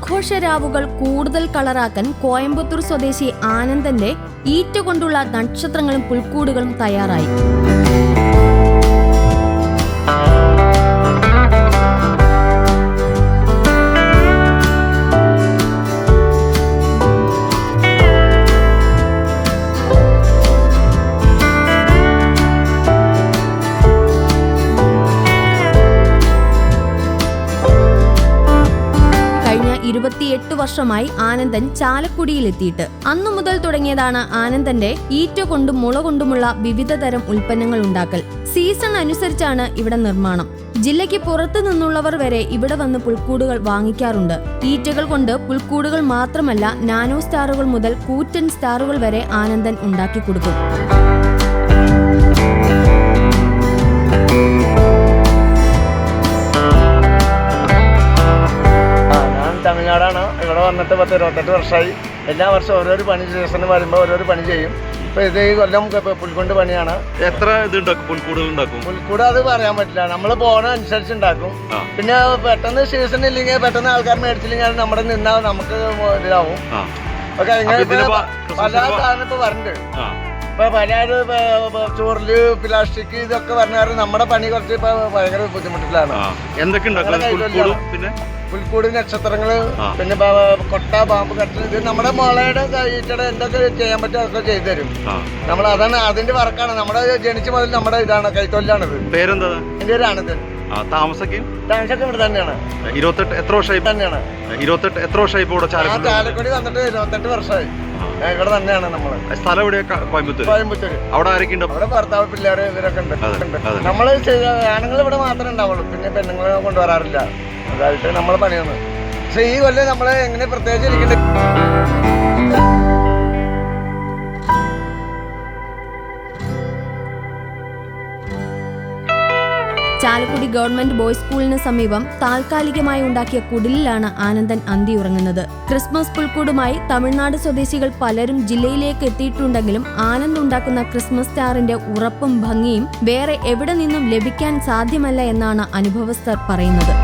ആഘോഷരാവുകൾ കൂടുതൽ കളറാക്കാൻ കോയമ്പത്തൂർ സ്വദേശി ആനന്ദന്റെ ഈറ്റ കൊണ്ടുള്ള നക്ഷത്രങ്ങളും പുൽക്കൂടുകളും തയ്യാറായി. ഇരുപത്തിയെട്ട് വർഷമായി ആനന്ദൻ ചാലക്കുടിയിലെത്തിയിട്ട്. അന്നു മുതൽ തുടങ്ങിയതാണ് ആനന്ദന്റെ ഈറ്റ കൊണ്ടും മുള കൊണ്ടുമുള്ള വിവിധ തരം ഉൽപ്പന്നങ്ങൾ ഉണ്ടാക്കൽ. സീസൺ അനുസരിച്ചാണ് ഇവിടെ നിർമ്മാണം. ജില്ലയ്ക്ക് പുറത്തു നിന്നുള്ളവർ വരെ ഇവിടെ വന്ന് പുൽക്കൂടുകൾ വാങ്ങിക്കാറുണ്ട്. ഈറ്റകൾ കൊണ്ട് പുൽക്കൂടുകൾ മാത്രമല്ല നാനോ സ്റ്റാറുകൾ മുതൽ കൂറ്റൻ സ്റ്റാറുകൾ വരെ ആനന്ദൻ ഉണ്ടാക്കി കൊടുക്കും ഞാൻ ഇവിടെ വന്നിട്ട് പത്ത് ഇരുപത്തെട്ട് വർഷമായി എല്ലാ വർഷവും ഓരോരോ പണി സീസൺ വരുമ്പോൾ ഓരോരോ പണി ചെയ്യും. ഇപ്പോൾ ഇത് ഈ കൊല്ലം പുൽക്കൊണ്ട് പണിയാണ്. എത്ര ഇത് ഉണ്ടാക്കും പുൽക്കൂടുകൾ ഉണ്ടാക്കും? പുൽക്കൂട് അത് പറയാൻ പറ്റില്ല. നമ്മൾ പോണ അനുസരിച്ച് ഉണ്ടാക്കും. പിന്നെ പെട്ടെന്ന് സീസൺ ഇല്ലെങ്കിൽ പെട്ടെന്ന് ആൾക്കാർ മേടിച്ചില്ലെങ്കിൽ നമ്മുടെ നിന്നാൽ നമുക്ക് ഇതാവും. ഓക്കെ ഇങ്ങനെ ഇപ്പൊ പല സാധനം ഇപ്പൊ വരുന്നുണ്ട് ഇപ്പൊ പല ചോറിൽ പ്ലാസ്റ്റിക് ഇതൊക്കെ പറഞ്ഞാൽ നമ്മുടെ പണി കുറച്ച് ഇപ്പൊ ഭയങ്കര ബുദ്ധിമുട്ടിലാണ്. എന്തൊക്കെ പിന്നെ? പുൽക്കൂട് നക്ഷത്രങ്ങൾ പിന്നെ കൊട്ട പാമ്പ് കട്ടൽ ഇത് നമ്മുടെ മുളയുടെ ഈറ്റയുടെ എന്തൊക്കെ ചെയ്യാൻ പറ്റും അതൊക്കെ ചെയ്തു തരും. നമ്മൾ അതാണ് അതിന്റെ വർക്കാണ്. നമ്മുടെ ജനിച്ച മുതൽ നമ്മുടെ ഇതാണ് കൈത്തൊല്ലാണിത് പേരെന്താ? എന്റെ പേരാണിത് താമസക്കും ഡാൻസൊക്കെ ഇവിടെ തന്നെയാണ്. ഇരുപത്തെട്ട് എത്ര വർഷമായി? തന്നെയാണ്. ഇരുപത്തെട്ട് എത്ര വർഷമായി ഇപ്പോൾ ചാലക്കുടി വന്നിട്ട് ഇരുപത്തെട്ട് വർഷമായി. ഇവിടെ തന്നെയാണ് നമ്മൾ. സ്ഥലം എവിടെ കോയമ്പത്തൂർ കോയമ്പത്തൂര്. അവിടെ ആരൊക്കെ ഉണ്ട് അവിടെ ഭർത്താവ് പിള്ളേര് ഇവരൊക്കെ ഉണ്ട്. നമ്മൾ ആണുങ്ങൾ ഇവിടെ മാത്രമേ ഉണ്ടാവുള്ളൂ. പിന്നെ പെണ്ണുങ്ങളെ കൊണ്ടുവരാറില്ല. അതായിട്ട് നമ്മളെ പണിയാണ്. പക്ഷെ ഈ കൊല്ലം നമ്മളെ എങ്ങനെ പ്രത്യേകിച്ച് ഇരിക്കണ്ടേ? ചാലക്കുടി ഗവൺമെന്റ് ബോയ്സ് സ്കൂളിന് സമീപം താൽക്കാലികമായി ഉണ്ടാക്കിയ കുടിലിലാണ് ആനന്ദൻ അന്തിയുറങ്ങുന്നത് ക്രിസ്മസ് പുൽക്കൂടുമായി തമിഴ്നാട് സ്വദേശികൾ പലരും ജില്ലയിലേക്ക് എത്തിയിട്ടുണ്ടെങ്കിലും ആനന്ദ് ഉണ്ടാക്കുന്ന ക്രിസ്മസ് സ്റ്റാറിന്റെ ഉറപ്പും ഭംഗിയും വേറെ എവിടെ നിന്നും ലഭിക്കാൻ സാധ്യമല്ല എന്നാണ് അനുഭവസ്ഥർ പറയുന്നത്.